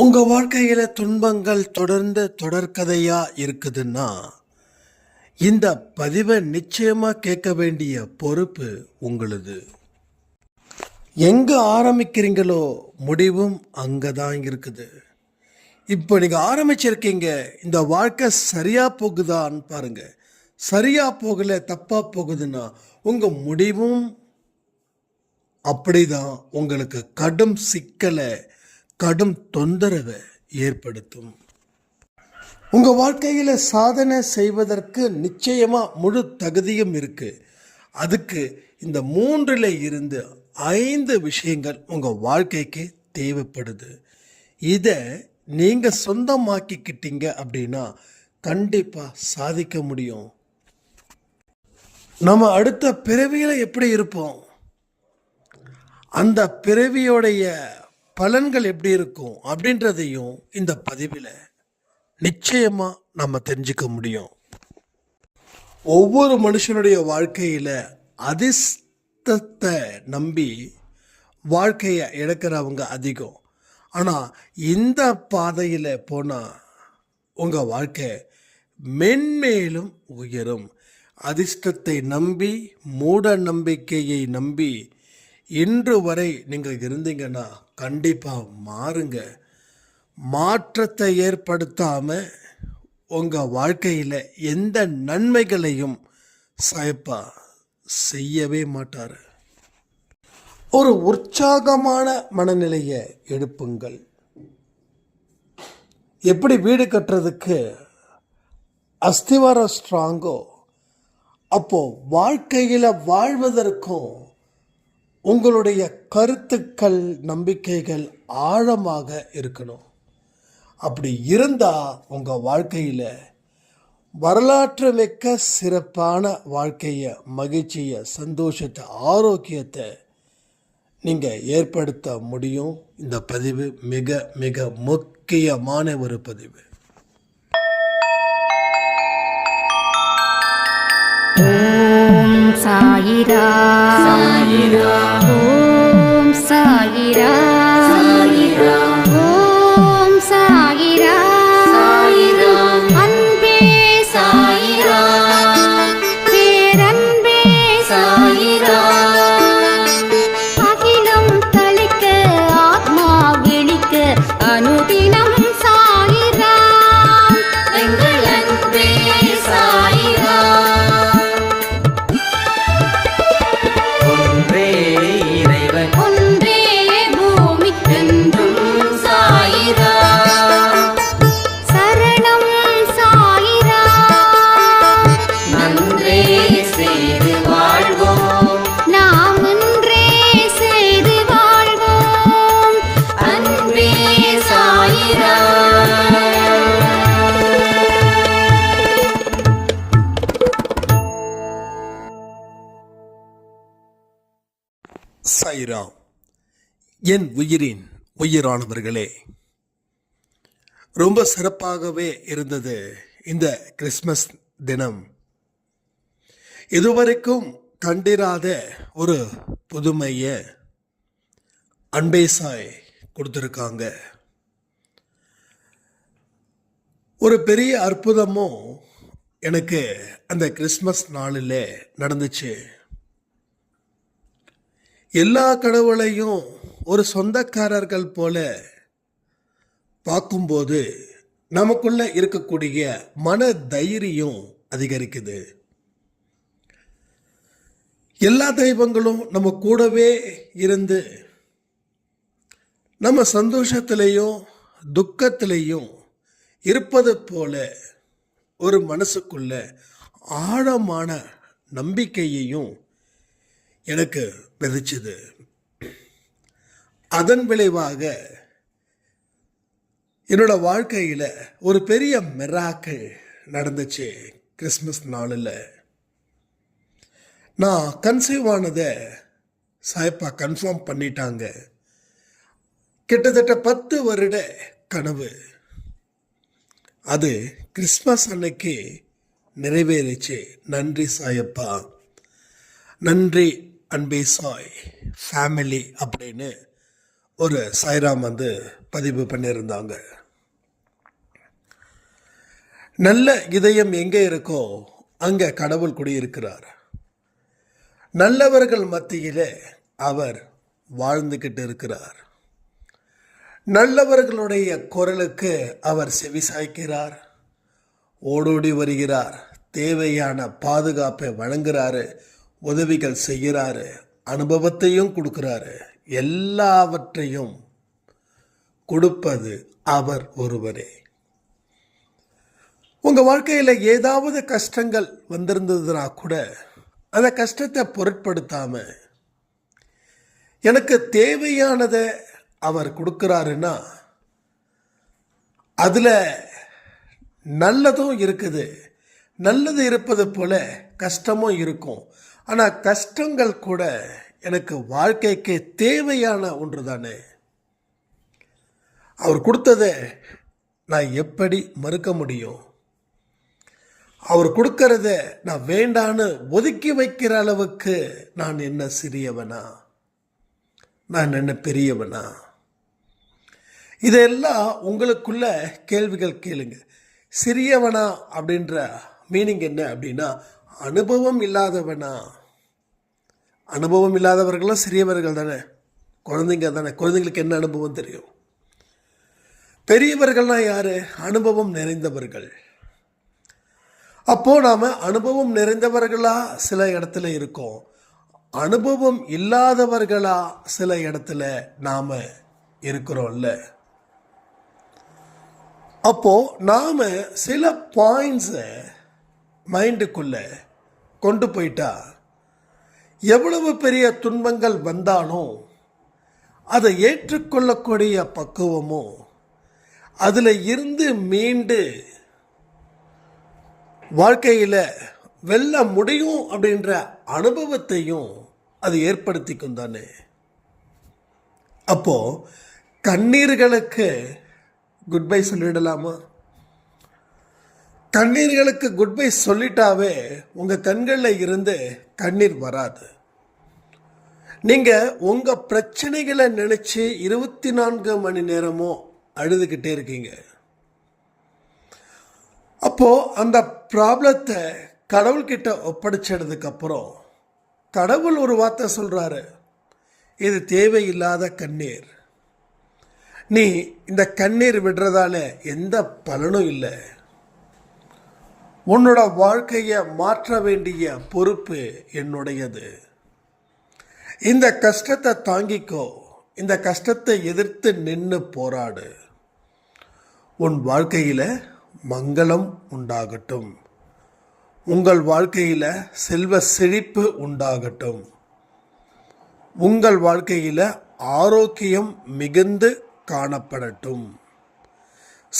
உங்க வாழ்க்கையில துன்பங்கள் தொடர்ந்து தொடர்கதையா இருக்குதுன்னா இந்த பதிவை நிச்சயமா கேட்க வேண்டிய பொறுப்பு உங்களுது. எங்க ஆரம்பிக்கிறீங்களோ முடிவும் அங்கதான் இருக்குது. இப்போ நீங்க ஆரம்பிச்சிருக்கீங்க இந்த வாழ்க்கை சரியா போகுதான்னு பாருங்க. சரியா போகல தப்பா போகுதுன்னா உங்க முடிவும் அப்படிதான். உங்களுக்கு கடும் சிக்கலை கடும் தொந்தரவை ஏற்படுத்தும். உங்க வாழ்க்கையில சாதனை செய்வதற்கு நிச்சயமா முழு தகுதியும் இருக்கு. அதுக்கு இந்த மூன்றில் இருந்து ஐந்து விஷயங்கள் உங்க வாழ்க்கைக்கு தேவைப்படுது. இதை நீங்க சொந்தமாக்கிக்கிட்டீங்க அப்படின்னா கண்டிப்பா சாதிக்க முடியும். நம்ம அடுத்த பிறவியில் எப்படி இருப்போம்? அந்த பிறவியோடைய பலன்கள் எப்படி இருக்கும் அப்படின்றதையும் இந்த பதிவில் நிச்சயமாக நம்ம தெரிஞ்சுக்க முடியும். ஒவ்வொரு மனுஷனுடைய வாழ்க்கையில் அதிர்ஷ்டத்தை நம்பி வாழ்க்கையை இழக்கிறவங்க அதிகம். ஆனால் இந்த பாதையில் போனால் உங்கள் வாழ்க்கை மென்மேலும் உயரும். அதிர்ஷ்டத்தை நம்பி மூட நம்பிக்கையை நம்பி இன்று வரை நீங்கள் இருந்தீங்கன்னா கண்டிப்பாக மாறுங்க. மாற்றத்தை ஏற்படுத்தாமல் உங்கள் வாழ்க்கையில் எந்த நன்மைகளையும் சாய்ப்பா செய்யவே மாட்டார். ஒரு உற்சாகமான மனநிலையை எடுப்புங்கள். எப்படி வீடு கட்டுறதுக்கு அஸ்திவாரம் ஸ்ட்ராங்கோ அப்போது வாழ்க்கையில் வாழ்வதற்கும் உங்களுடைய கருத்துக்கள் நம்பிக்கைகள் ஆழமாக இருக்கணும். அப்படி இருந்தால் உங்கள் வாழ்க்கையில் வரலாற்று மிக்க சிறப்பான வாழ்க்கையை மகிழ்ச்சியை சந்தோஷத்தை ஆரோக்கியத்தை நீங்கள் ஏற்படுத்த முடியும். இந்த பதிவு மிக மிக முக்கியமான ஒரு பதிவு. ஓம் சாயிரா. ஓம் சாயிரா. ஓம் சாயிரா. என் உயிரின் உயிரானவர்களே ரொம்ப சிறப்பாகவே இருந்தது இந்த கிறிஸ்மஸ் தினம். இதுவரைக்கும் கண்டிராத ஒரு புதுமையை அன்பேசாய் கொடுத்துருக்காங்க. ஒரு பெரிய அற்புதமும் எனக்கு அந்த கிறிஸ்மஸ் நாளில் நடந்துச்சு. எல்லா கடவுளையும் ஒரு சொந்தக்காரர்கள் போல பார்க்கும்போது நமக்குள்ள இருக்கக்கூடிய மன தைரியம் அதிகரிக்குது. எல்லா தெய்வங்களும் நம்ம கூடவே இருந்து நம்ம சந்தோஷத்திலையும் துக்கத்திலையும் இருப்பது போல ஒரு மனசுக்குள்ள ஆழமான நம்பிக்கையையும் எனக்கு விதைச்சது. அதன் விளைவாக என்னோட வாழ்க்கையில் ஒரு பெரிய மெராக்கள் நடந்துச்சு கிறிஸ்மஸ் நாளில். நான் கன்சீவ் ஆனதை சாய்ப்பா கன்ஃபார்ம் பண்ணிட்டாங்க. கிட்டத்தட்ட பத்து வருட கனவு. அது கிறிஸ்மஸ் அன்னைக்கு நிறைவேறிச்சு. நன்றி சாயப்பா. நன்றி அன்பே சாய் ஃபேமிலி அப்படின்னு. ஒரு சாய்ராம் வந்து பதிவு பண்ணியிருந்தாங்க. நல்ல இதயம் எங்கே இருக்கோ அங்கே கடவுள் குடியிருக்கிறார். நல்லவர்கள் மத்தியிலே அவர் வாழ்ந்துக்கிட்டு இருக்கிறார். நல்லவர்களுடைய குரலுக்கு அவர் செவிசாய்க்கிறார் ஓடோடி வருகிறார். தேவையான பாதுகாப்பை வழங்குறாரு. உதவிகள் செய்கிறாரு. அனுபவத்தையும் கொடுக்குறாரு. எல்லாவற்றையும் கொடுப்பது அவர் ஒருவரே. உங்க வாழ்க்கையில் ஏதாவது கஷ்டங்கள் வந்திருந்ததுனா கூட அந்த கஷ்டத்தை பொருட்படுத்தாம எனக்கு தேவையானதை அவர் கொடுக்கிறாருன்னா அதுல நல்லதும் இருக்குது. நல்லது இருப்பது போல கஷ்டமும் இருக்கும். ஆனால் கஷ்டங்கள் கூட எனக்கு வாழ்க்கைக்கு தேவையான ஒன்று தானே அவர் கொடுத்ததை நான் எப்படி மறுக்க முடியும்? அவர் கொடுக்கறத நான் வேண்டான்னு ஒதுக்கி வைக்கிற அளவுக்கு நான் என்ன சிறியவனா? நான் என்ன பெரியவனா? இதெல்லாம் உங்களுக்குள்ள கேள்விகள் கேளுங்க. சிறியவனா அப்படின்ற மீனிங் என்ன அப்படின்னா அனுபவம் இல்லாதவனா? அனுபவம் இல்லாதவர்களும் சிறியவர்கள் தானே? குழந்தைங்க தானே? குழந்தைங்களுக்கு என்ன அனுபவம் தெரியும்? பெரியவர்கள்னா யார்? அனுபவம் நிறைந்தவர்கள். அப்போது நாம் அனுபவம் நிறைந்தவர்களாக சில இடத்துல இருக்கோம். அனுபவம் இல்லாதவர்களாக சில இடத்துல நாம் இருக்கிறோம்ல. அப்போது நாம் சில பாயிண்ட்ஸை மைண்டுக்குள்ளே கொண்டு போயிட்டால் எவ்வளவு பெரிய துன்பங்கள் வந்தாலும் அதை ஏற்றுக்கொள்ளக்கூடிய பக்குவமும் அதில் இருந்து மீண்டு வாழ்க்கையில் வெல்ல முடியும் அப்படின்ற அனுபவத்தையும் அது ஏற்படுத்திக்கும் தானே? அப்போ கண்ணீர்களுக்கு குட் பை சொல்லிடலாமா? கண்ணீர்களுக்கு குட் பை சொல்லிட்டாவே உங்கள் கண்களில் இருந்து கண்ணீர் வராது. நீங்க உங்க பிரச்சனைகளை நினைச்சு இருபத்தி நான்கு மணி நேரமும் அழுதுகிட்டே இருக்கீங்க. அப்போ அந்த ப்ராப்ளத்தை கடவுள்கிட்ட ஒப்படைச்சதுக்கு அப்புறம் கடவுள் ஒரு வார்த்தை சொல்றாரு. இது தேவையில்லாத கண்ணீர். நீ இந்த கண்ணீர் விடுறதால எந்த பலனும் இல்லை. உன்னோட வாழ்க்கையை மாற்ற வேண்டிய பொறுப்பு என்னுடையது. இந்த கஷ்டத்தை தாங்கிக்கோ. இந்த கஷ்டத்தை எதிர்த்து நின்று போராடு. உன் வாழ்க்கையில் மங்களம் உண்டாகட்டும். உங்கள் வாழ்க்கையில் செல்வ செழிப்பு உண்டாகட்டும். உங்கள் வாழ்க்கையில் ஆரோக்கியம் மிகுந்து காணப்படட்டும்.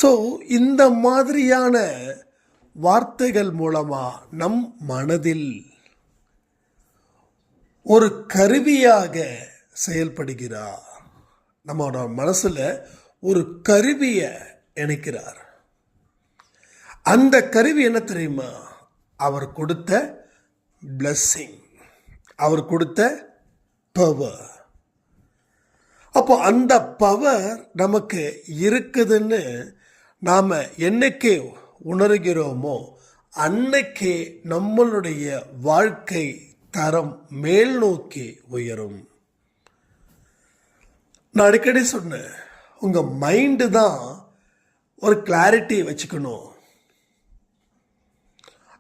ஸோ இந்த மாதிரியான வார்த்தைகள் மூலமாக நம் மனதில் ஒரு கருவியாக செயல்படுகிறார் நம்மளோட மனசில் ஒரு கருவியை இணைக்கிறார். அந்த கருவி என்ன தெரியுமா? அவர் கொடுத்த பிளஸ்ஸிங் அவர் கொடுத்த பவர் அப்போ அந்த பவர் நமக்கு இருக்குதுன்னு நாம் என்னைக்கு உணர்கிறோமோ அன்னைக்கே நம்மளுடைய வாழ்க்கை தரம் மேல் நோக்கி உயரும். நான் அடிக்கடி சொன்னேன் உங்கள் மைண்டு தான் ஒரு கிளாரிட்டி வச்சுக்கணும்.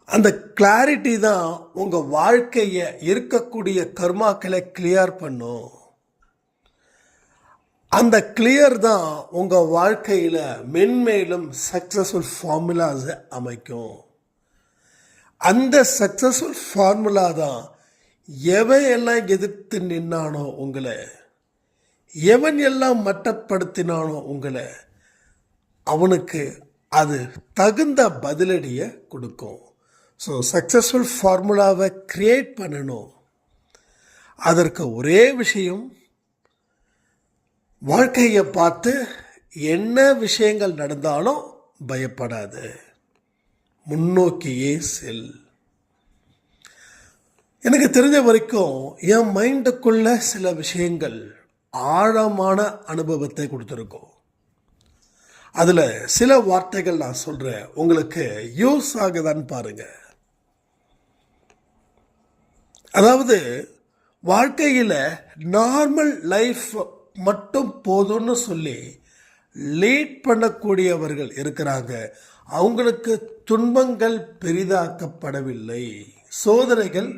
அந்த கிளாரிட்டி தான் உங்கள் வாழ்க்கையை இருக்கக்கூடிய கர்மாக்களை கிளியர் பண்ணும். அந்த கிளியர் தான் உங்கள் வாழ்க்கையில் மென்மேலும் சக்ஸஸ்ஃபுல் ஃபார்முலாஸை அமைக்கும். அந்த சக்ஸஸ்ஃபுல் ஃபார்முலா தான் எவன் எல்லாம் எதிர்த்து நின்னானோ உங்களை எவன் எல்லாம் மட்டப்படுத்தினானோ உங்களை அவனுக்கு அது தகுந்த பதிலடியை கொடுக்கும். ஸோ சக்ஸஸ்ஃபுல் ஃபார்முலாவை கிரியேட் பண்ணணும். அதற்கு ஒரே விஷயம் வாழ்க்கையை பார்த்து என்ன விஷயங்கள் நடந்தாலும் பயப்படாது. முன்னோக்கியே செல். எனக்கு தெரிஞ்ச வரைக்கும் என் மைண்டுக்குள்ள சில விஷயங்கள் ஆழமான அனுபவத்தை கொடுத்துருக்கோம். அதில் சில வார்த்தைகள் நான் சொல்கிறேன் உங்களுக்கு யூஸ் ஆகுதான்னு பாருங்கள் அதாவது வாழ்க்கையில் நார்மல் லைஃப் மட்டும் போதும்னு சொல்லி லீட் பண்ணக்கூடியவர்கள் இருக்கிறாங்க. அவங்களுக்கு துன்பங்கள் பெரிதாக்கப்படவில்லை. சோதனைகள்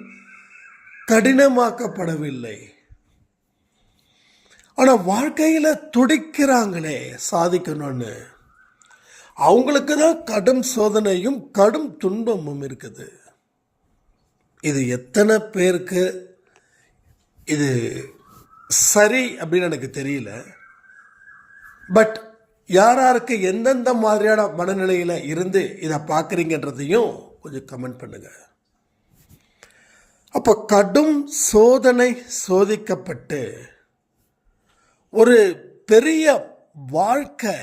கடினமாக்கப்படவில்லை. ஆனால் வாழ்க்கையில் துடிக்கிறாங்களே சாதிக்கணும்னு. அவங்களுக்கு தான் கடும் சோதனையும் கடும் துன்பமும் இருக்குது. இது எத்தனை பேருக்கு இது சரி அப்படின்னு எனக்கு தெரியல. பட் யார் யாருக்கு எந்தெந்த மாதிரியான மனநிலையில் இருந்து இதை பார்க்குறீங்கன்றதையும் கொஞ்சம் கமெண்ட் பண்ணுங்கள் அப்போ கடும் சோதனை சோதிக்கப்பட்டு ஒரு பெரிய வாழ்க்கை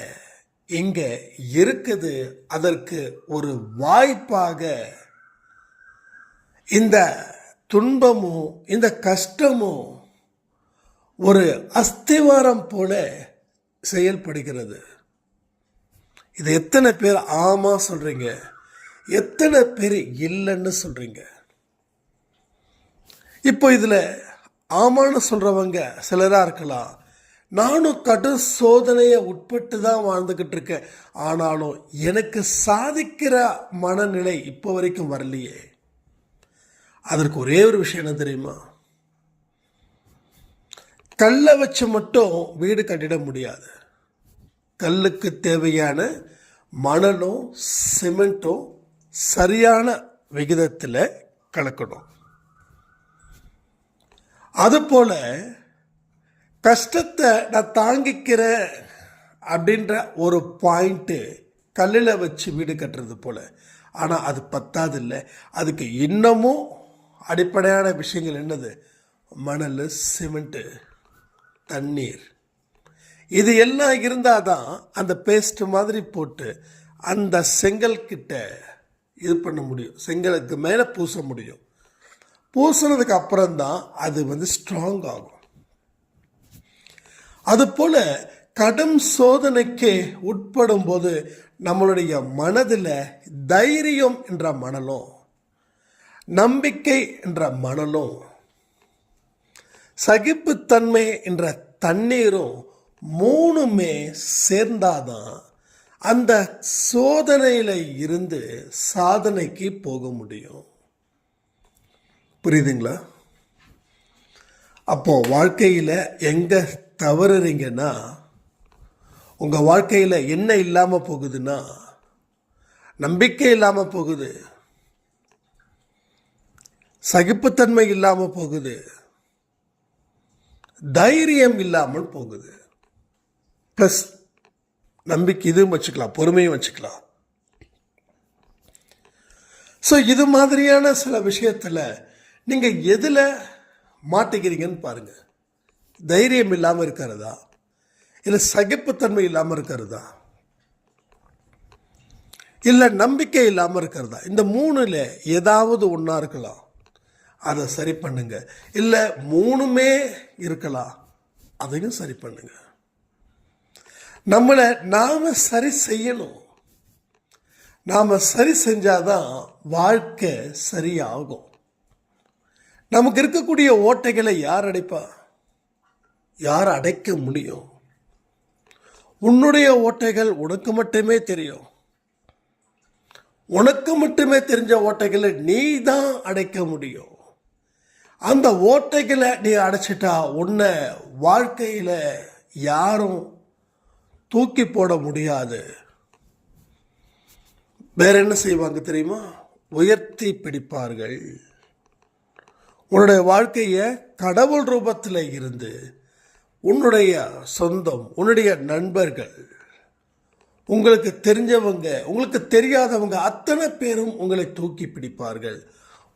இங்கே இருக்குது அதற்கு ஒரு வாய்ப்பாக இந்த துன்பமும் இந்த கஷ்டமும் ஒரு அஸ்திவாரம் போல செயல்படுகிறது. இது எத்தனை பேர் ஆமாம் சொல்கிறீங்க எத்தனை பேர் இல்லைன்னு சொல்கிறீங்க இப்போ இதில் ஆமான்னு சொல்கிறவங்க சிலராக இருக்கலாம். நானும் கடும் சோதனையை உட்பட்டு தான் வாழ்ந்துக்கிட்டு இருக்கேன். ஆனாலும் எனக்கு சாதிக்கிற மனநிலை இப்போ வரைக்கும் வரலையே. அதற்கு ஒரே ஒரு விஷயம் என்ன தெரியுமா? கல்லை வச்சு மட்டும் வீடு கட்டிட முடியாது. கல்லுக்கு தேவையான மணலும் சிமெண்ட்டும் சரியான விகிதத்தில் கலக்கணும். அதுபோல் கஷ்டத்தை நான் தாங்கிக்கிறேன் அப்படின்ற ஒரு பாயிண்ட்டு கல்லில் வச்சு வீடு கட்டுறது போல். ஆனால் அது பத்தாது இல்லை அதுக்கு இன்னமும் அடிப்படையான விஷயங்கள் என்னது? மணல் சிமெண்ட்டு தண்ணீர். இது எல்லாம் இருந்தால் தான் அந்த பேஸ்ட் மாதிரி போட்டு அந்த செங்கல் கிட்ட இது பண்ண முடியும். செங்கலுக்கு மேலே பூச முடியும். பூசினதுக்கு அப்புறம்தான் அது வந்து ஸ்ட்ராங் ஆகும். அதுபோல் கடும் சோதனைக்கு உட்படும் போது நம்மளுடைய மனதில் தைரியம் என்ற மணலும் நம்பிக்கை என்ற மணலும் சகிப்புத்தன்மை என்ற தண்ணீரும் மூணுமே சேர்ந்தாதான் அந்த சோதனையில் இருந்து சாதனைக்கு போக முடியும். புரியுதுங்களா? அப்போது வாழ்க்கையில் எங்கே தவறுறீங்கன்னா உங்கள் வாழ்க்கையில் என்ன இல்லாமல் போகுதுன்னா நம்பிக்கை இல்லாமல் போகுது. சகிப்புத்தன்மை இல்லாமல் போகுது. தைரியம் இல்லாமல் போகுது. ப்ளஸ் நம்பிக்கை இதுவும் வச்சுக்கலாம் பொறுமையும் வச்சுக்கலாம். ஸோ இது மாதிரியான சில விஷயத்தில் நீங்கள் எதில் மாட்டிக்கிறீங்கன்னு பாருங்கள் தைரியம் இல்லாமல் இருக்கிறதா? இல்லை சகிப்புத்தன்மை இல்லாமல் இருக்கிறதா? இல்லை நம்பிக்கை இல்லாமல் இருக்கிறதா? இந்த மூணில் ஏதாவது ஒன்றா இருக்கலாம். அதை சரி பண்ணுங்க. இல்லை மூணுமே இருக்கலாம். அதையும் சரி பண்ணுங்க. நம்மளை நாம் சரி செய்யணும். நாம் சரி செஞ்சாதான் வாழ்க்கை சரியாகும். நமக்கு இருக்கக்கூடிய ஓட்டைகளை யார் அடைப்பா? யார் அடைக்க முடியும்? உன்னுடைய ஓட்டைகள் உனக்கு மட்டுமே தெரியும். உனக்கு மட்டுமே தெரிஞ்ச ஓட்டைகளை நீ தான் அடைக்க முடியும். அந்த ஓட்டைகளை நீ அடைச்சிட்டா உன்னை வாழ்க்கையில் யாரும் தூக்கி போட முடியாது. வேற என்ன செய்வாங்க தெரியுமா? உயர்த்தி பிடிப்பார்கள். உன்னுடைய வாழ்க்கையை கடவுள் ரூபத்தில் இருந்து உன்னுடைய சொந்தம் உன்னுடைய நண்பர்கள் உங்களுக்கு தெரிஞ்சவங்க உங்களுக்கு தெரியாதவங்க அத்தனை பேரும் உங்களை தூக்கி பிடிப்பார்கள்.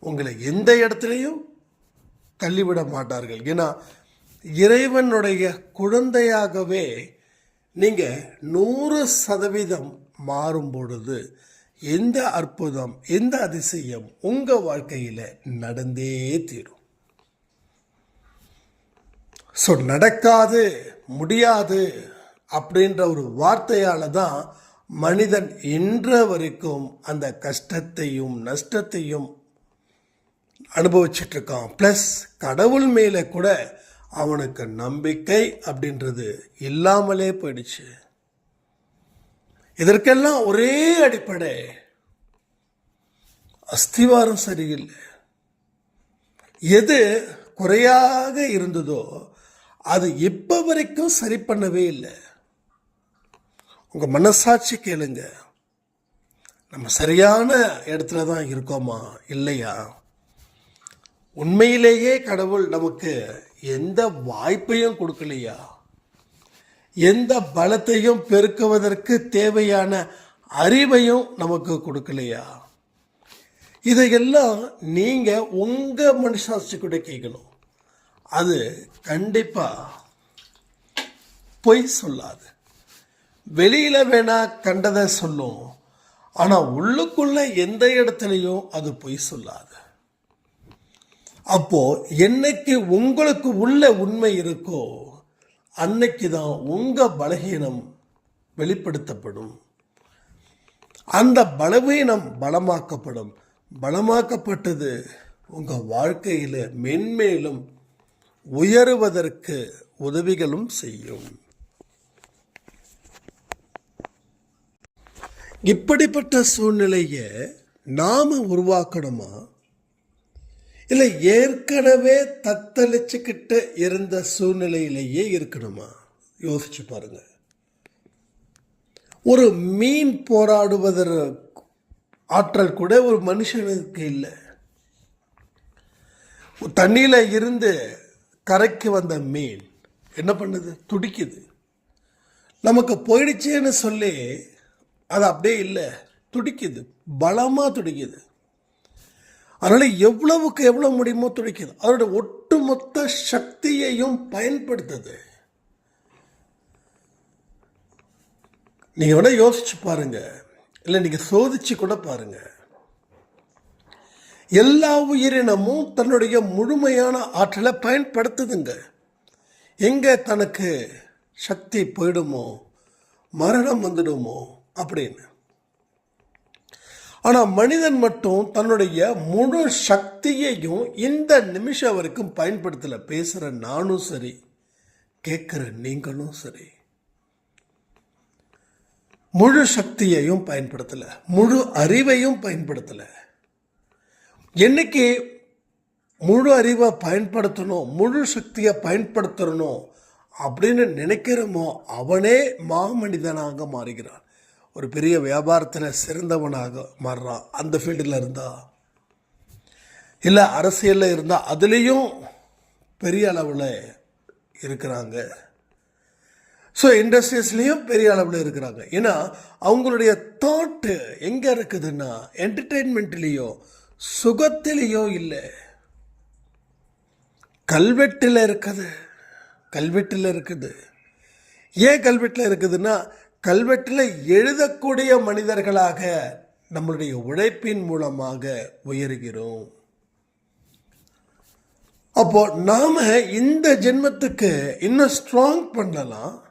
உங்களை எந்த இடத்துலையும் தள்ளிவிட மாட்டார்கள். ஏன்னா இறைவனுடைய குழந்தையாகவே நீங்கள் நூறு சதவீதம் மாறும் பொழுது எந்த அற்புதம் எந்த அதிசயம் உங்கள் வாழ்க்கையில் நடந்தே தீரும். ஸோ நடக்காது முடியாது அப்படின்ற ஒரு வார்த்தையால தான் மனிதன் இன்ற வரைக்கும் அந்த கஷ்டத்தையும் நஷ்டத்தையும் அனுபவிச்சுட்டு இருக்கான். ப்ளஸ் கடவுள் மேலே கூட அவனுக்கு நம்பிக்கை அப்படின்றது இல்லாமலே போயிடுச்சு. இதற்கெல்லாம் ஒரே அடிப்படை. அஸ்திவாரம் சரியில்லை. எது குறையாக இருந்ததோ அது இப்போ வரைக்கும் சரி பண்ணவே இல்லை. உங்க மனசாட்சி கேளுங்க. நம்ம சரியான இடத்துல தான் இருக்கோமா? இல்லையா? உண்மையிலேயே கடவுள் நமக்கு எந்த வாய்ப்பையும் கொடுக்கலையா? எந்த பலத்தையும் பெருக்குவதற்கு தேவையான அறிவையும் நமக்கு கொடுக்கலையா? இதையெல்லாம் நீங்கள் உங்கள் மனசாட்சி கூட கேட்கணும். அது கண்டிப்பாக பொய் சொல்லாது. வெளியில் வேணா கண்டதை சொல்லும். ஆனால் உள்ளுக்குள்ள எந்த இடத்துலையும் அது பொய் சொல்லாது. அப்போ என்னைக்கு உங்களுக்கு உள்ள உண்மை இருக்கோ அன்னைக்கு தான் உங்கள் பலகீனம் வெளிப்படுத்தப்படும். அந்த பலவீனம் பலமாக்கப்படும். பலமாக்கப்பட்டது உங்கள் வாழ்க்கையில் மென்மேலும் உயருவதற்கு உதவிகளும் செய்யும். இப்படிப்பட்ட சூழ்நிலையை நாம் உருவாக்கணுமா? இல்லை ஏற்கனவே தத்தளிச்சுக்கிட்டு இருந்த சூழ்நிலையிலேயே இருக்கணுமா? யோசிச்சு பாருங்க. ஒரு மீன் போராடுவதற ஆற்றல் கூட ஒரு மனுஷனுக்கு இல்லை. தண்ணியில் இருந்து கரைக்கு வந்த மீன் என்ன பண்ணுது? துடிக்குது. நமக்கு போயிடுச்சேன்னு சொல்லி அது அப்படியே இல்லை. துடிக்குது. பலமாக துடிக்குது. அதனால் எவ்வளவுக்கு எவ்வளவு முடியுமோ துடைக்குது. அதோட ஒட்டுமொத்த சக்தியையும் பயன்படுத்துது. நீங்கள் வேணால் யோசிச்சு பாருங்க. இல்லை நீங்கள் சோதிச்சு கூட பாருங்க. எல்லா உயிரினமும் தன்னுடைய முழுமையான ஆற்றலை பயன்படுத்துதுங்க. எங்கே தனக்கு சக்தி போயிடுமோ? மரணம் வந்துடுமோ? அப்படின்னு. ஆனால் மனிதன் மட்டும் தன்னுடைய முழு சக்தியையும் இந்த நிமிஷம் வரைக்கும் பயன்படுத்தல. பேசுகிற நானும் சரி கேட்குற நீங்களும் சரி. முழு சக்தியையும் பயன்படுத்தலை முழு அறிவையும் பயன்படுத்தலை. என்னைக்கு முழு அறிவை பயன்படுத்தணும் முழு சக்தியை பயன்படுத்தணும் அப்படின்னு நினைக்கிறோமோ அவனே மாமனிதனாக மாறுகிறான். ஒரு பெரிய வியாபாரத்தில் சிறந்தவனாக மாறுறான் அந்த ஃபீல்டில் இருந்தா. இல்லை அரசியலில் இருந்தால் அதுலேயும் பெரிய அளவில் இருக்கிறாங்க. ஸோ இண்டஸ்ட்ரீஸ்லேயும் பெரிய அளவில் இருக்கிறாங்க. ஏன்னா அவங்களுடைய தாட்டு எங்கே இருக்குதுன்னா என்டர்டெயின்மெண்ட்லேயோ சுகத்திலேயோ இல்லை. கல்வெட்டில் இருக்குது. கல்வெட்டில் இருக்குது. ஏன் கல்வெட்டில் இருக்குதுன்னா கல்வெட்டில் எழுதக்கூடிய மனிதர்களாக நம்மளுடைய உழைப்பின் மூலமாக உயர்கிறோம். அப்போ நாம இந்த ஜென்மத்துக்கு இன்னும் ஸ்ட்ராங் பண்ணலாம்.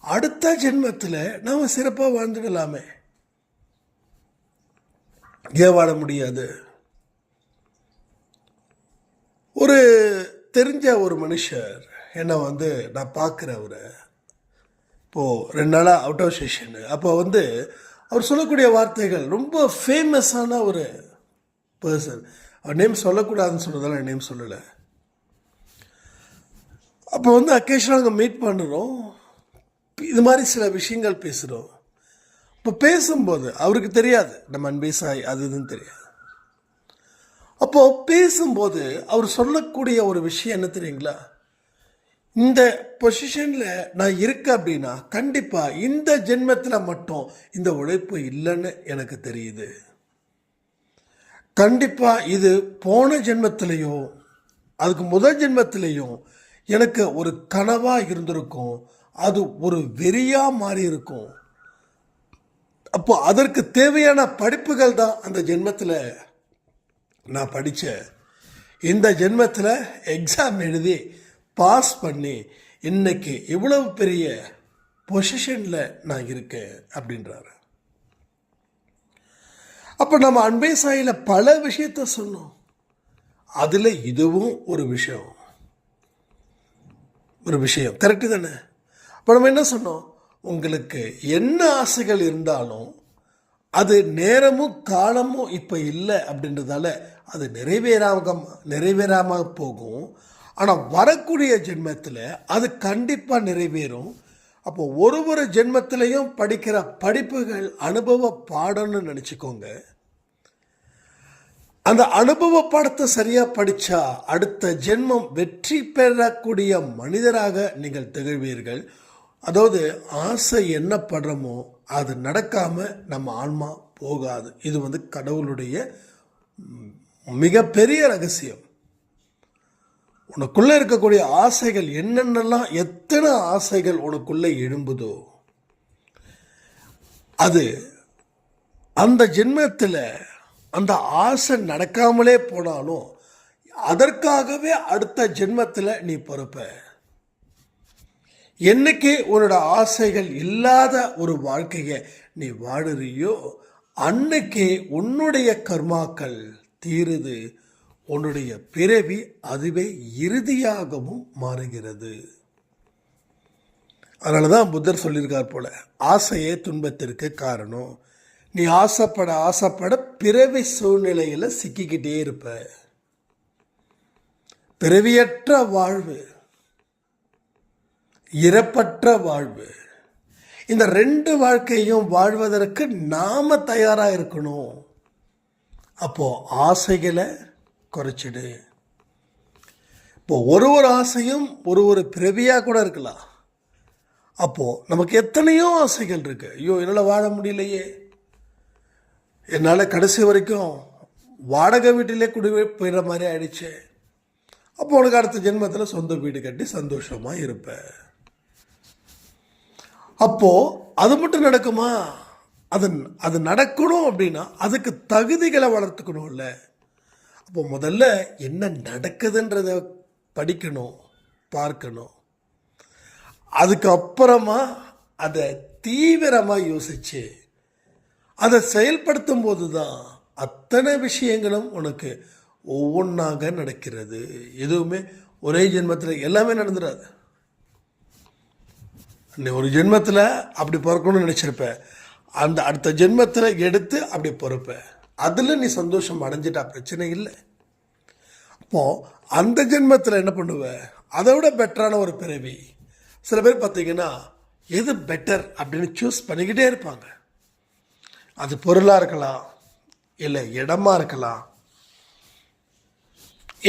அடுத்த ஜென்மத்தில் நாம் சிறப்பாக வாழ்ந்துடலாமே. ஏன் வாழ முடியாது? ஒரு தெரிஞ்ச ஒரு மனுஷர் என்னை வந்து நான் பார்க்குறவரை இப்போது ரெண்டு நாளாக அவுட் ஆஃப் ஸ்டேஷனு அப்போ வந்து அவர் சொல்லக்கூடிய வார்த்தைகள் ரொம்ப ஃபேமஸான ஒரு பர்சன் அவர் நேம் சொல்லக்கூடாதுன்னு சொன்னதால நேம் சொல்லலை. அப்போ வந்து அக்கேஷனாக நாங்கள் மீட் பண்ணுறோம் இது மாதிரி சில விஷயங்கள் பேசுகிறோம் இப்போ பேசும்போது அவருக்கு தெரியாது. நம்ம அன்பே சாய் அது இதுன்னு தெரியாது. அப்போது பேசும்போது அவர் சொல்லக்கூடிய ஒரு விஷயம் என்ன தெரியுங்களா? இந்த பொசிஷனில் நான் இருக்கேன் அப்படின்னா கண்டிப்பாக இந்த ஜென்மத்தில் மட்டும் இந்த உழைப்பு இல்லைன்னு எனக்கு தெரியுது. கண்டிப்பாக இது போன ஜென்மத்திலையோ அதுக்கு முதல் ஜென்மத்திலையும் எனக்கு ஒரு கனவாக இருந்திருக்கும். அது ஒரு வெறியாக மாறி இருக்கும். அப்போ அதற்கு தேவையான படிப்புகள் தான் அந்த ஜென்மத்தில் நான் படித்தேன் இந்த ஜென்மத்தில் எக்ஸாம் எழுதி பாஸ் பண்ணி இன்னைக்கு இவ்வளவு பெரிய பொசிஷனில் நான் இருக்கேன் அப்படின்றாரு. அப்போ நம்ம அன்பே சாயில் பல விஷயத்த சொன்னோம். அதில் இதுவும் ஒரு விஷயம். ஒரு விஷயம். கரெக்டு தானே? அப்போ நம்ம என்ன சொன்னோம்? உங்களுக்கு என்ன ஆசைகள் இருந்தாலும் அது நேரமும் காலமும் இப்போ இல்லை அப்படின்றதால அது நிறைவேறாம நிறைவேறாமல் போகும். ஆனால் வரக்கூடிய ஜென்மத்தில் அது கண்டிப்பாக நிறைவேறும். அப்போ ஒரு ஒரு ஜென்மத்திலையும் படிக்கிற படிப்புகள் அனுபவ பாடம்னு நினச்சிக்கோங்க. அந்த அனுபவ பாடத்தை சரியாக படித்தா அடுத்த ஜென்மம் வெற்றி பெறக்கூடிய மனிதராக நீங்கள் திகழ்வீர்கள். அதாவது ஆசை என்ன படுறோமோ அது நடக்காமல் நம்ம ஆன்மா போகாது. இது வந்து கடவுளுடைய மிகப்பெரிய ரகசியம். உனக்குள்ளே இருக்கக்கூடிய ஆசைகள் என்னென்னலாம் எத்தனை ஆசைகள் உனக்குள்ளே எழும்புதோ அது அந்த ஜென்மத்தில் அந்த ஆசை நடக்காமலே போனாலும் அதற்காகவே அடுத்த ஜென்மத்தில் நீ பொறுப்ப. என்னைக்கு உன்னோட ஆசைகள் இல்லாத ஒரு வாழ்க்கையை நீ வாழறியோ அன்னைக்கு உன்னுடைய கர்மாக்கள் தீருது உன்னுடைய பிறவி அதுவே இறுதியாகவும் மாறுகிறது. அதனால தான் புத்தர் சொல்லியிருக்கார் போல ஆசையே துன்பத்திற்கு காரணம். நீ ஆசைப்பட ஆசைப்பட பிறவி சூழ்நிலையில் சிக்கிக்கிட்டே இருப்ப. பிறவியற்ற வாழ்வு இறப்பற்ற வாழ்வு இந்த ரெண்டு வாழ்க்கையும் வாழ்வதற்கு நாம தயாரா இருக்கணும். அப்போ ஆசைகளை குறைச்சிடு. இப்போ ஒரு ஒரு ஆசையும் ஒரு ஒரு பிறவியாக கூட இருக்கலாம். அப்போது நமக்கு எத்தனையோ ஆசைகள் இருக்கு. ஐயோ என்னால் வாழ முடியலையே. என்னால் கடைசி வரைக்கும் வாடகை வீட்டிலே குடி போயிடுற மாதிரி ஆயிடுச்சு. அப்போ உனக்கு அடுத்த ஜென்மத்தில் சொந்த வீடு கட்டி சந்தோஷமாக இருப்ப. அப்போது அது மட்டும் நடக்குமா? அது அது நடக்கணும் அப்படின்னா அதுக்கு தகுதிகளை வளர்த்துக்கணும்ல. அப்போ முதல்ல என்ன நடக்குதுன்றத படிக்கணும் பார்க்கணும். அதுக்கப்புறமா அதை தீவிரமாக யோசிச்சு அதை செயல்படுத்தும் போது தான் அத்தனை விஷயங்களும் உனக்கு ஒவ்வொன்றாக நடக்கிறது. எதுவுமே ஒரே ஜென்மத்தில் எல்லாமே நடந்துடாது நீ ஒரு ஜென்மத்தில் அப்படி பிறக்கணும்னு நினச்சிருப்ப. அந்த அடுத்த ஜென்மத்தில் எடுத்து அப்படி பிறப்பேன் அதில் நீ சந்தோஷம் அடைஞ்சிட்டா பிரச்சனை இல்லை. அப்போ அந்த ஜென்மத்தில் என்ன பண்ணுவ? அதை விட பெட்டரான ஒரு பிறவி. சில பேர் பார்த்தீங்கன்னா எது பெட்டர் அப்படின்னு சூஸ் பண்ணிக்கிட்டே இருப்பாங்க. அது பொருளாக இருக்கலாம் இல்லை இடமா இருக்கலாம்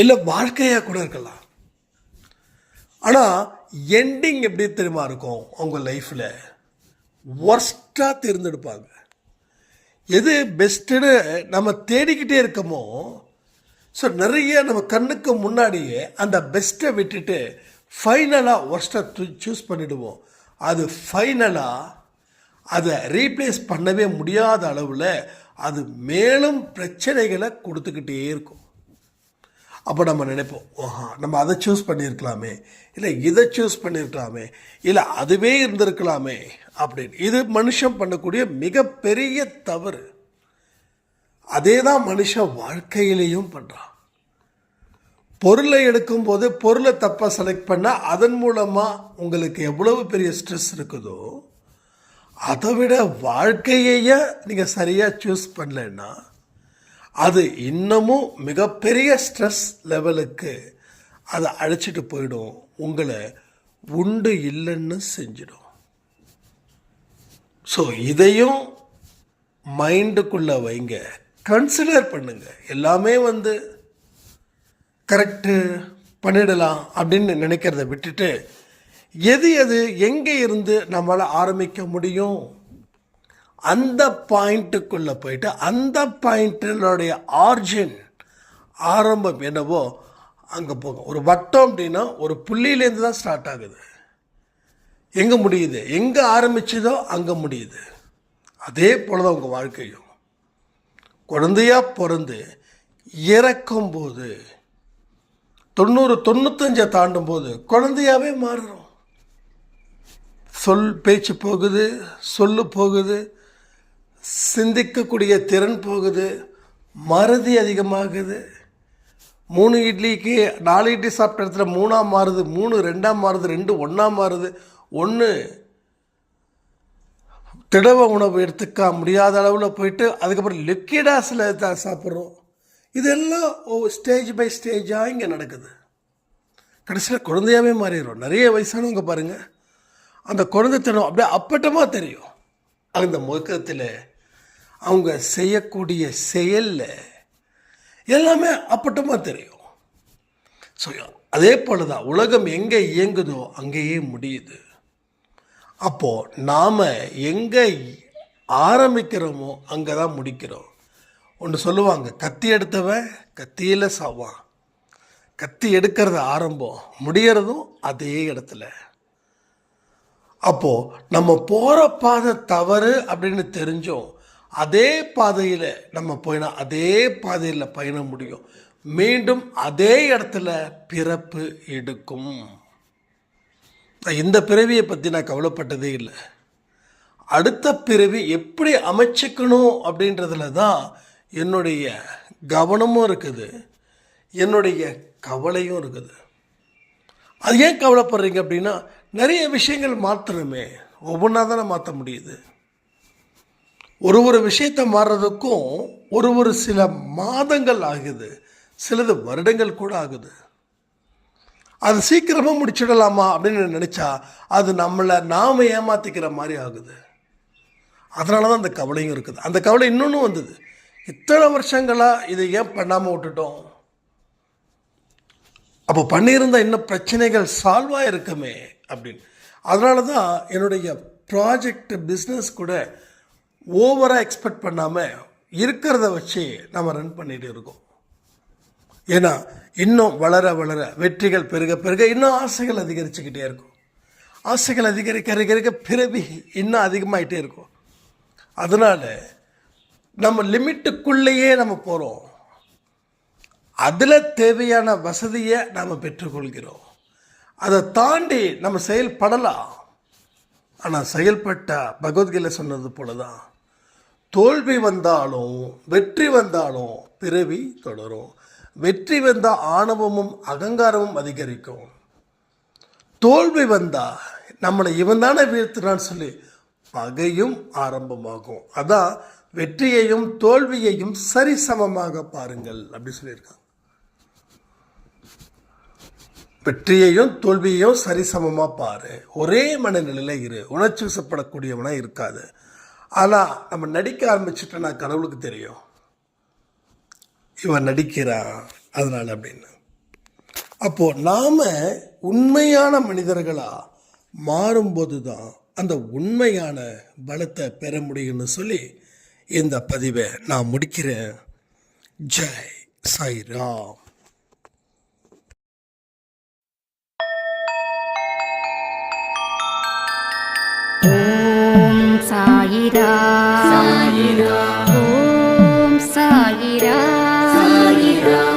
இல்லை வாழ்க்கையாக கூட இருக்கலாம். ஆனால் எண்டிங் எப்படி தெரியுமா இருக்கும் அவங்க லைஃப்பில் ஒர்ஸ்டாக தேர்ந்தெடுப்பாங்க. எது பெஸ்ட்டுன்னு நம்ம தேடிக்கிட்டே இருக்கமோ ஸோ நிறைய நம்ம கண்ணுக்கு முன்னாடியே அந்த பெஸ்ட்டை விட்டுட்டு ஃபைனலாக ஒர்ஸ்ட்டை சூஸ் பண்ணிடுவோம். அது ஃபைனலாக அதை ரீப்ளேஸ் பண்ணவே முடியாத அளவில் அது மேலும் பிரச்சனைகளை கொடுத்துக்கிட்டே இருக்கும். அப்போ நம்ம நினைப்போம் ஓஹா நம்ம அதை சூஸ் பண்ணியிருக்கலாமே இல்லை இதை சூஸ் பண்ணியிருக்கலாமே இல்லை அதுவே இருந்திருக்கலாமே. அப்படின்னு. இது மனுஷன் பண்ணக்கூடிய மிகப்பெரிய தவறு. அதே தான் மனுஷன் வாழ்க்கையிலையும் பண்ணுறான் பொருளை எடுக்கும்போது பொருளை தப்பாக செலக்ட் பண்ணால் அதன் மூலமாக உங்களுக்கு எவ்வளவு பெரிய ஸ்ட்ரெஸ் இருக்குதோ அதை விட வாழ்க்கையையே நீங்கள் சரியாக சூஸ் பண்ணலைன்னா அது இன்னமும் மிகப்பெரிய ஸ்ட்ரெஸ் லெவலுக்கு அதை அழைச்சிட்டு போயிடும். உங்களை உண்டு இல்லைன்னு செஞ்சிடும். ஸோ இதையும் மைண்டுக்குள்ளே வைங்க. கன்சிடர் பண்ணுங்க. எல்லாமே வந்து கரெக்டு பண்ணிடலாம் அப்படின்னு நினைக்கிறத விட்டுட்டு எது எது எங்கே இருந்து நம்மளால் ஆரம்பிக்க முடியும் அந்த பாயிண்ட்டுக்குள்ளே போயிட்டு அந்த பாயிண்ட்டினுடைய ஆர்ஜின் ஆரம்பம் என்னவோ அங்கே போகும் ஒரு வட்டம் அப்படின்னா ஒரு புள்ளியிலேருந்து தான் ஸ்டார்ட் ஆகுது. எங்கே முடியுது? எங்கே ஆரம்பிச்சதோ அங்கே முடியுது. அதே போல தான் உங்கள் வாழ்க்கையும். குழந்தையாக பிறந்து இறக்கும்போது தொண்ணூறு தொண்ணூத்தஞ்சை தாண்டும் போது குழந்தையாகவே மாறுறோம். சொல் பேச்சு போகுது சொல்லு போகுது சிந்திக்கக்கூடிய திறன் போகுது மறதி அதிகமாகுது. மூணு இட்லிக்கு நாலு இட்லி சாப்பிட்ட இடத்துல மூணாக மாறுது மூணு ரெண்டாக மாறுது ரெண்டு ஒன்றா மாறுது. ஒன்று திடவ உணவு எடுத்துக்க முடியாத அளவில் போயிட்டு அதுக்கப்புறம் லிக்விடாக சில சாப்பிட்றோம். இதெல்லாம் ஸ்டேஜ் பை ஸ்டேஜாக இங்கே நடக்குது. கடைசியில் குழந்தையாவே மாறிடுறோம். நிறைய வயசானவங்க பாருங்கள் அந்த குழந்தைத்தனம் அப்படியே அப்பட்டமாக தெரியும். அந்த முகத்தில் அவங்க செய்யக்கூடிய செயலில் எல்லாமே அப்பட்டமாக தெரியும். ஸோ அதே போல தான் உலகம் எங்கே இயங்குதோ அங்கேயே முடியுது. அப்போது நாம் எங்கே ஆரம்பிக்கிறோமோ அங்கே தான் முடிக்கிறோம். ஒன்று சொல்லுவாங்க கத்தி எடுத்தவன் கத்தியில் சாவான் கத்தி எடுக்கிறது ஆரம்பம் முடியறதும் அதே இடத்துல. அப்போது நம்ம போகிற பாதை தவறு அப்படின்னு தெரிஞ்சோம் அதே பாதையில் நம்ம போயினா அதே பாதையில் பயண முடியும். மீண்டும் அதே இடத்துல பிறப்பு எடுக்கும். நான் இந்த பிறவியை பற்றி நான் கவலைப்பட்டதே இல்லை. அடுத்த பிறவி எப்படி அமைச்சிக்கணும் அப்படின்றதுல தான் என்னுடைய கவனமும் இருக்குது. என்னுடைய கவலையும் இருக்குது. அது ஏன் கவலைப்படுறீங்க அப்படின்னா நிறைய விஷயங்கள் மாற்றணுமே ஒவ்வொன்றா தானே மாற்ற முடியுது. ஒரு ஒரு விஷயத்தை மாறுறதுக்கும் ஒரு ஒரு சில மாதங்கள் ஆகுது. சிலது வருடங்கள் கூட ஆகுது. அது சீக்கிரமாக முடிச்சிடலாமா அப்படின்னு நினச்சா அது நம்மளை நாம் ஏமாற்றிக்கிற மாதிரி ஆகுது. அதனால தான் அந்த கவலையும் இருக்குது. அந்த கவலை இன்னொன்று வந்தது. இத்தனை வருஷங்களாக இதை ஏன் பண்ணாமல் விட்டுட்டோம்? அப்போ பண்ணியிருந்தா இன்னும் பிரச்சனைகள் சால்வாக ஆகிருக்குமே அப்படின்னு. அதனால தான் என்னுடைய ப்ராஜெக்ட் பிஸ்னஸ் கூட ஓவராக எக்ஸ்பெக்ட் பண்ணாமல் இருக்கிறத வச்சு நம்ம ரன் பண்ணிகிட்டு இருக்கோம். ஏன்னா இன்னும் வளர வளர வெற்றிகள் பெருக பெருக இன்னும் ஆசைகள் அதிகரிச்சுக்கிட்டே இருக்கும். ஆசைகள் அதிகரிக்க அதிகரிக்க பிறவி இன்னும் அதிகமாகிட்டே இருக்கும். அதனால் நம்ம லிமிட்டுக்குள்ளேயே நம்ம போகிறோம் அதில் தேவையான வசதியை நாம் பெற்றுக்கொள்கிறோம். அதை தாண்டி நம்ம செயல்படலாம். ஆனால் செயல்பட்ட பகவத்கீதை சொன்னது போல தான் தோல்வி வந்தாலும் வெற்றி வந்தாலும் பிறவி தொடரும். வெற்றி வந்தால் ஆணவமும் அகங்காரமும் அதிகரிக்கும். தோல்வி வந்தால் நம்மளை இவன் தானே வீழ்த்தினான்னு சொல்லி பகையும் ஆரம்பமாகும். அதான் வெற்றியையும் தோல்வியையும் சரிசமமாக பாருங்கள் அப்படி சொல்லியிருக்காங்க. வெற்றியையும் தோல்வியையும் சரிசமமாக பாரு. ஒரே மனநிலையில் இரு. உணர்ச்சி வசப்படக்கூடியவனாக இருக்காது. ஆனால் நம்ம நடிக்க ஆரம்பிச்சிட்டேன்னா கடவுளுக்கு தெரியும். இவன் நடிக்கிறான் அதனால் அப்படின்னு. அப்போது நாம் உண்மையான மனிதர்களாக மாறும்போது தான் அந்த உண்மையான பலத்தை பெற முடியும்னு சொல்லி இந்த பதிவை நான் முடிக்கிறேன். ஜெய் சாய்ராம். ஓம் சாயிரா சாயிரா Yeah.